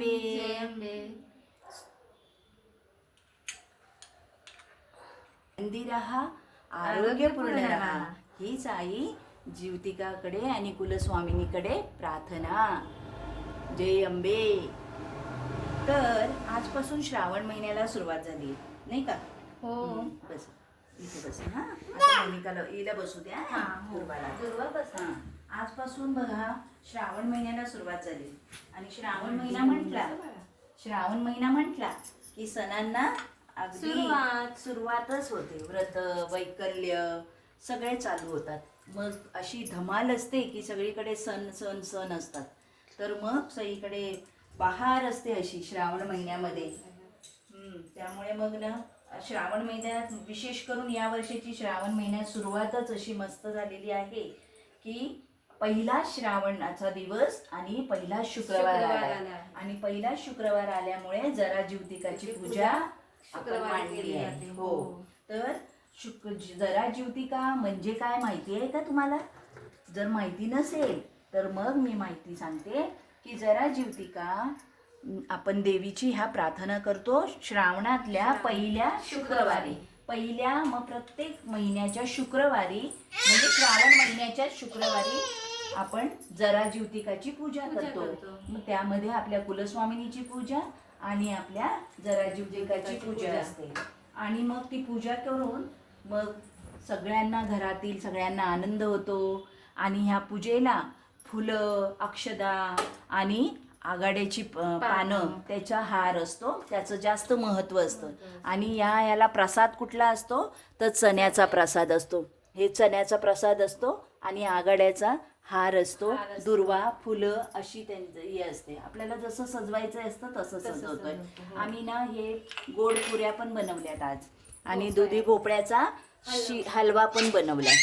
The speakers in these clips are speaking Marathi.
अंबे जय अंबे आनंदी राहा आरोग्यपूर्ण राहा हीच आई ज्योतिकाकडे आणि कुलस्वामिनीकडे प्रार्थना. जय अंबे. तर आजपासून श्रावण महिन्याला सुरुवात झाली नाही का? हो. बस. इथे बस. हा? हिला बसू द्या. हा, हो. दुर्वाला. दुर्वा बस. हा आजपासून बघा श्रावण महिन्याला सुरुवात झाली. आणि श्रावण महिना म्हटला श्रावण महिना म्हटला की सणांना अगदी सुरुवात. सुरुवातच होते. व्रत वैकल्य सगळे चालू होतात. मग अशी धमाल असते की सगळीकडे सण सण सण असतात. तर मग सगळीकडे बहार असते अशी श्रावण महिन्यामध्ये. त्यामुळे मग ना श्रावण महिन्यात विशेष करून या वर्षीची श्रावण महिन्यात सुरुवातच अशी मस्त झालेली आहे की पहिला श्रावणाचा दिवस आणि पहिला शुक्रवार आला. आणि पहिला शुक्रवार आल्यामुळे जरा ज्योतिकाची पूजा आपण मांडली आहे. हो हो. तर शुक्र जरा ज्योतिका म्हणजे काय माहिती आहे का तुम्हाला जर माहिती नसेल तर मग मी माहिती सांगते की जरा ज्योतिका आपण देवीची ह्या प्रार्थना करतो श्रावणातल्या पहिल्या शुक्रवारी पहिल्या मग प्रत्येक महिन्याच्या शुक्रवारी म्हणजे श्रावण महिन्याच्या शुक्रवारी आपण जरा ज्योतिकाची पूजा करतो. मग त्यामध्ये आपल्या कुलस्वामिनीची पूजा आणि आपल्या जरा ज्योतिकाची पूजा असते. आणि मग ती पूजा करून मग सगळ्यांना घरातील सगळ्यांना आनंद होतो. आणि ह्या पूजेला फुलं अक्षदा आणि आघाड्याची पानं. त्याचा हार असतो. त्याचं जास्त महत्त्व असतं. आणि या याला प्रसाद कुठला असतो? तर चण्याचा प्रसाद असतो. हे चण्याचा प्रसाद असतो आणि आघाड्याचा हार असतो. दुर्वा फुलं अशी त्यांचं हे असते आपल्याला जसं सजवायचं असतं तसं सजवतोय सजवतो, हो. आम्ही ना हे गोड पुऱ्या पण बनवल्यात आज आणि भोपळा. दुधी भोपळ्याचा शि हलवा पण बनवलाय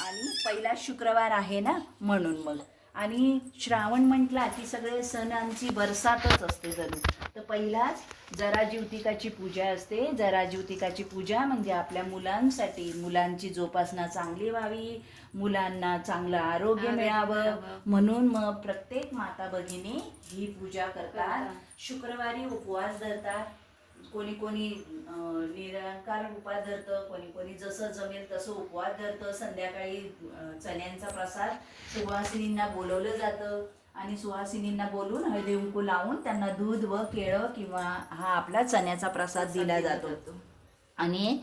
आणि पहिला शुक्रवार आहे ना म्हणून मग आणि श्रावण म्हटला की सगळे सणांची बरसातच असते जणू. तर पहिलाच जरा ज्योतिकाची पूजा असते. जरा ज्योतिकाची पूजा म्हणजे आपल्या मुलांसाठी. मुलांची जोपासना चांगली व्हावी. मुलांना चांगलं आरोग्य मिळावं. म्हणून मग प्रत्येक माता भगिनी ही पूजा करतात. शुक्रवारी उपवास धरतात. कोणी कोणी निरंकार उपवास धरतं कोणी कोणी जसं जमेल तसं उपवास धरतं. संध्याकाळी चण्यांचा प्रसाद सुवासिनींना बोलवलं जातं आणि सुहासिनींना बोलून हळदी कुंकू लावून त्यांना दूध व केळं किंवा हा आपला चण्याचा प्रसाद दिला जातो. आणि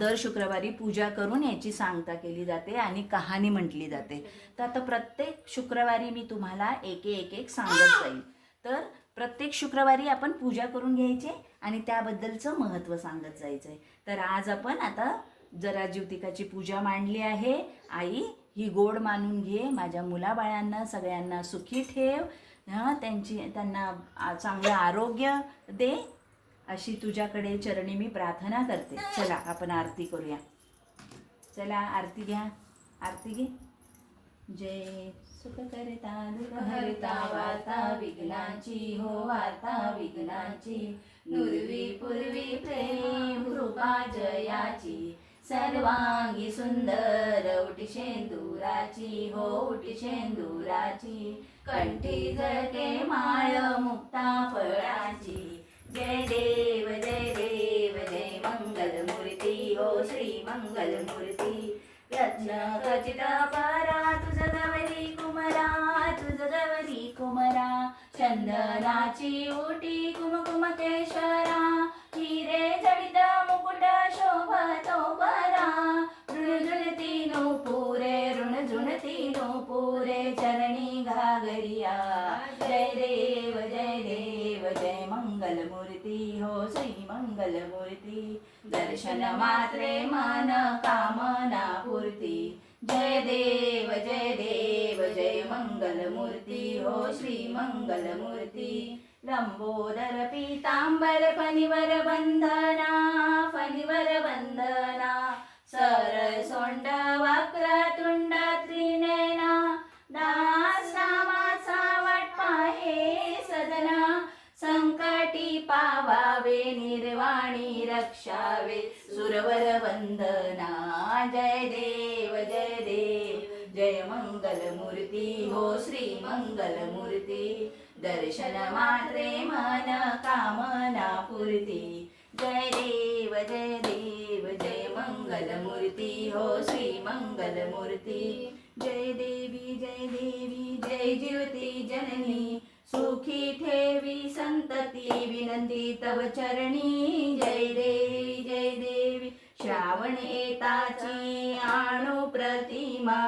दर शुक्रवारी पूजा करून याची सांगता केली जाते आणि कहाणी म्हटली जाते. तर आता प्रत्येक शुक्रवारी मी तुम्हाला एक एक एक सांगत जाईल. तर प्रत्येक शुक्रवारी आपण पूजा करून घ्यायची आणि त्याबद्दलचं महत्त्व सांगत जायचं आहे तर आज आपण आता जरा ज्योतिकाची पूजा मांडली आहे. आई ही गोड मानून घे. माझ्या मुलाबाळांना सगळ्यांना सुखी ठेव. हं, त्यांची त्यांना चांगलं आरोग्य दे. अशी तुझ्याकडे चरणी मी प्रार्थना करते. चला आपण आरती करूया. चला आरती घ्या. आरती घे. जय. सुख करता दुःख हरता वार्ता विघ्नाची हो वार्ता विघ्नाची. नुरवी पूर्वी प्रेम कृपा जयाची. सर्वांगी सुंदर उटी शेंदुराची हो उटी शेंदुराची. कंठी जळके माळ मुक्ता फळाची. जय देव जय देव जय मंगल मूर्ती हो श्री मंगल मूर्ती. यज्ञ खचित परा चंदनाची उटी कुमकुम हिरे जडित मुकुट शोभतो परा ऋण झुणती पुरे ऋण झुणती पुरे चरणी घागरिया. जय देव जय देव जय मंगल मूर्ती हो श्री मंगल मूर्ती दर्शन मात्रे मन कामना पूर्ती. जय देव जय देव. जय हो श्री मंगल पीताम्बर लंबोदर वन्दना फनिवर बंधना सरसोण्ड बंधना त्रिनेना. दास नामाचा वाटपा सदना संकटी पावावे निर्वाणी रक्षावे. सुरवर वन्दना जय देव जय देव. जय मंगल मूर्ती हो श्री मंगल मूर्ती दर्शन मात्रे मन कामना पूर्ती जय देव जय देव जय मंगलमूर्ती हो श्री मंगलमूर्ती जय देवी जय देवी जय ज्योती जननी सुखी ठेवी संतती विनंती तव चरणी। जय देवी जय देवी श्रावण येताची आणू प्रतिमा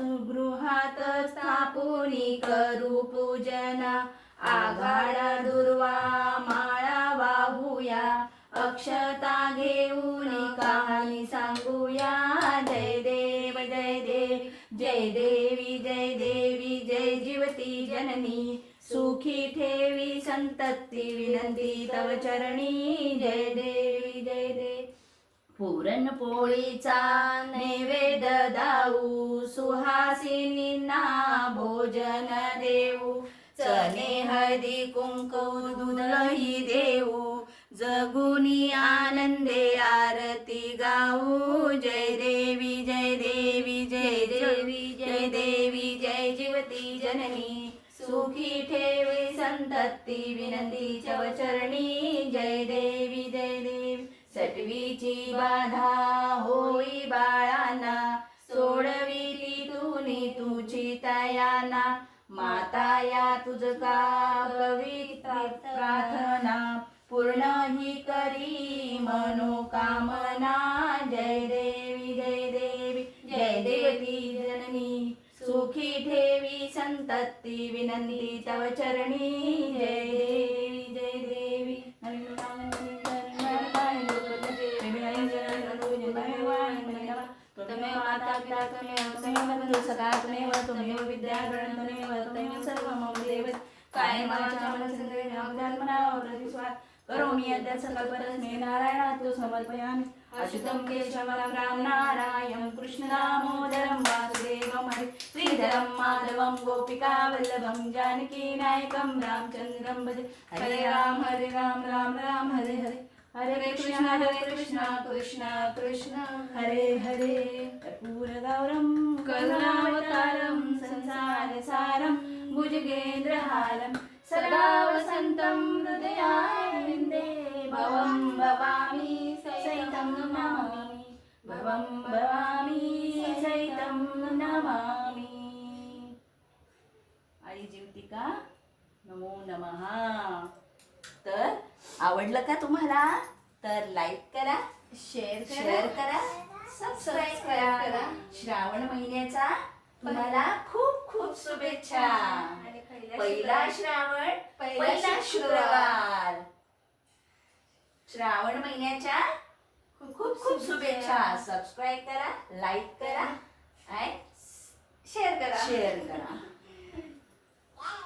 गृहात स्थापुनी करू पूजना. आघाडा दुर्वा माळा वाहूया. अक्षता घेऊन कहाणी सांगूया. जय देव जय देव. जय देवी जय देवी. जय जीवती जननी. सुखी ठेवी संतती. विनंती तव चरणी. जय देवी जय देवी. पुरणपोळीचा नैवेद्य दाऊ सुहासिनींना भोजन देऊ. चणे हळदी कुंकू दूधही देऊ. जगुनी आनंदे आरती गाऊ. जय देवी जय देवी जय देवी जय देवी जय जीवती जननी. सुखी ठेवी संतती विनंती चरणी जय देवी जय देवी सटवीची बाधा होई बाळाना सोडविली तुनी तुझी तयाना. माता या तुझ का प्रार्थना पूर्ण ही करी मनोकामना. जय देवी जय देवी जय देवी जननी. सुखी ठेवी संतती विनंती तव चरणी. जय देवी जय देवी. पिता त्वमेव त्वमेव बन्धुः त्वमेव त्वमेव विद्या त्वमेव त्वमेव सर्वं मम देव कायेन वाचा प्रतिस्वात् करोमि समर्पयामि केशवं राम नारायणं कृष्णदामोदरं वासुदेवं हरि श्रीधरं माधवं गोपिकावल्लभं जानकीनायकं रामचन्द्रं भजे हरे राम हरे राम राम राम हरे हरे हरे कृष्ण हरे कृष्ण कृष्ण कृष्ण. हरे हरे. कर्पूरगौरं करुणावतारं संसारसारं भुजगेन्द्रहारं सदा वसन्तं हृदयारविन्दे भवं भवामि सहितं नमामि. भवं भवामि सहितं नमामि. आई जीवतिका नमो नमः. तर आवडलं का तुम्हाला? तर लाईक करा शेअर शेअर करा सबस्क्राईब करा. श्रावण महिन्याचा तुम्हाला खूप खूप शुभेच्छा. पहिला श्रावण पहिला शुक्रवार. श्रावण महिन्याच्या खूप खूप खूप शुभेच्छा. सबस्क्राईब करा लाईक करा आणि शेअर करा. शेअर करा.